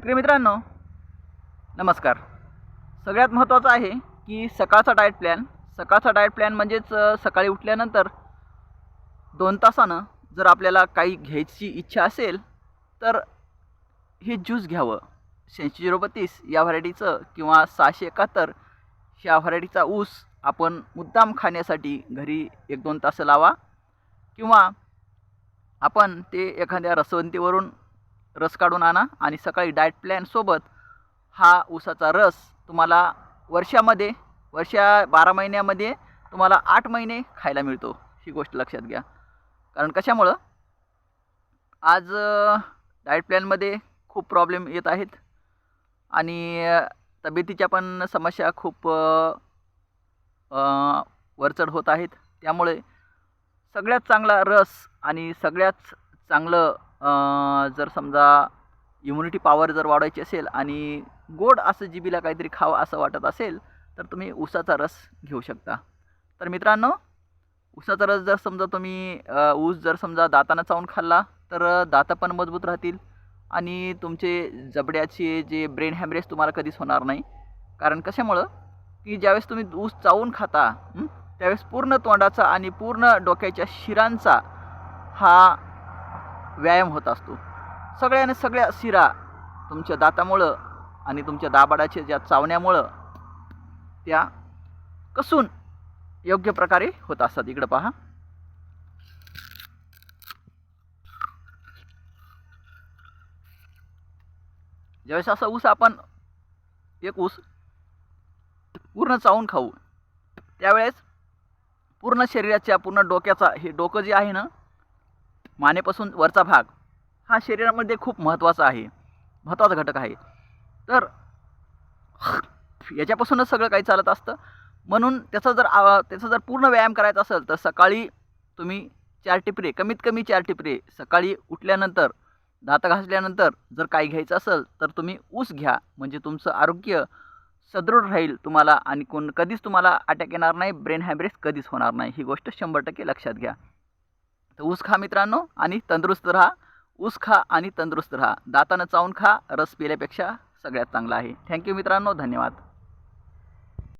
शेतकरी मित्रांनो नमस्कार. सगळ्यात महत्त्वाचं आहे की सकाळचा डाएट प्लॅन सकाळचा डाएट प्लॅन म्हणजेच सकाळी उठल्यानंतर दोन तासानं जर आपल्याला काही घ्यायची इच्छा असेल तर हे ज्यूस घ्यावं. शहाऐंशी झिरो बत्तीस या व्हरायटीचं किंवा सहाशे एकाहत्तर ह्या व्हरायटीचा ऊस आपण मुद्दाम खाण्यासाठी घरी एक दोन तास लावा किंवा आपण ते एखाद्या रसवंतीवरून रस काढून आणा आणि सकाळी डाएट प्लॅनसोबत हा ऊसाचा रस तुम्हाला वर्षामध्ये वर्षा बारा महिन्यामध्ये तुम्हाला आठ महिने खायला मिळतो. ही गोष्ट लक्षात घ्या. कारण कशामुळं? आज डाएट प्लॅनमध्ये खूप प्रॉब्लेम येत आहेत. आणि तब्येतीच्या पण समस्या खूप वरचढ होत आहेत. त्यामुळे सगळ्यात चांगला रस आणि सगळ्यात चांगलं जर समजा इम्युनिटी पॉवर जर वाढवायची असेल आणि गोड असं जिबीला काहीतरी खावं असं वाटत असेल तर तुम्ही ऊसाचा रस घेऊ शकता. तर मित्रांनो ऊसाचा रस जर समजा तुम्ही ऊस जर समजा दातानं चावून खाल्ला तर दातं पण मजबूत राहतील आणि तुमचे जबड्याचे जे ब्रेन हॅमरेज तुम्हाला कधीच होणार नाही. कारण कशामुळं? की ज्यावेळेस तुम्ही ऊस चावून खाता त्यावेळेस पूर्ण तोंडाचा आणि पूर्ण डोक्याच्या शिरांचा हा व्यायाम होत असतो. सगळ्याने सगळ्या शिरा तुमच्या दातामुळं आणि तुमच्या दाबाडाच्या ज्या चावण्यामुळं त्या कसून योग्य प्रकारे होत असतात. इकडं पहा. ज्यावेळेस असा ऊस आपण एक ऊस पूर्ण चावून खाऊ त्यावेळेस पूर्ण शरीराच्या पूर्ण डोक्याचा हे डोकं जे आहे ना मानेपासून वरचा भाग हा शरीरामध्ये खूप महत्त्वाचा आहे. महत्त्वाचा घटक आहे. तर याच्यापासूनच सगळं काही चालत असतं. म्हणून त्याचा जर आ- त्याचा जर पूर्ण व्यायाम करायचा असेल तर सकाळी तुम्ही चार टिपरे कमीत कमी चार टिपरे सकाळी उठल्यानंतर दात घासल्यानंतर जर काही घ्यायचं असेल तर तुम्ही ऊस घ्या. म्हणजे तुमचं आरोग्य सदृढ राहील तुम्हाला आणि कोण कधीच तुम्हाला अटॅक येणार नाही ब्रेन हॅमरेज कधीच होणार नाही. ही गोष्ट शंभर टक्के लक्षात घ्या. तर ऊस खा मित्रांनो आणि तंदुरुस्त राहा. ऊस खा आणि तंदुरुस्त राहा. दातानं चावून खा. रस पिल्यापेक्षा सगळ्यात चांगला आहे. थँक्यू मित्रांनो. धन्यवाद.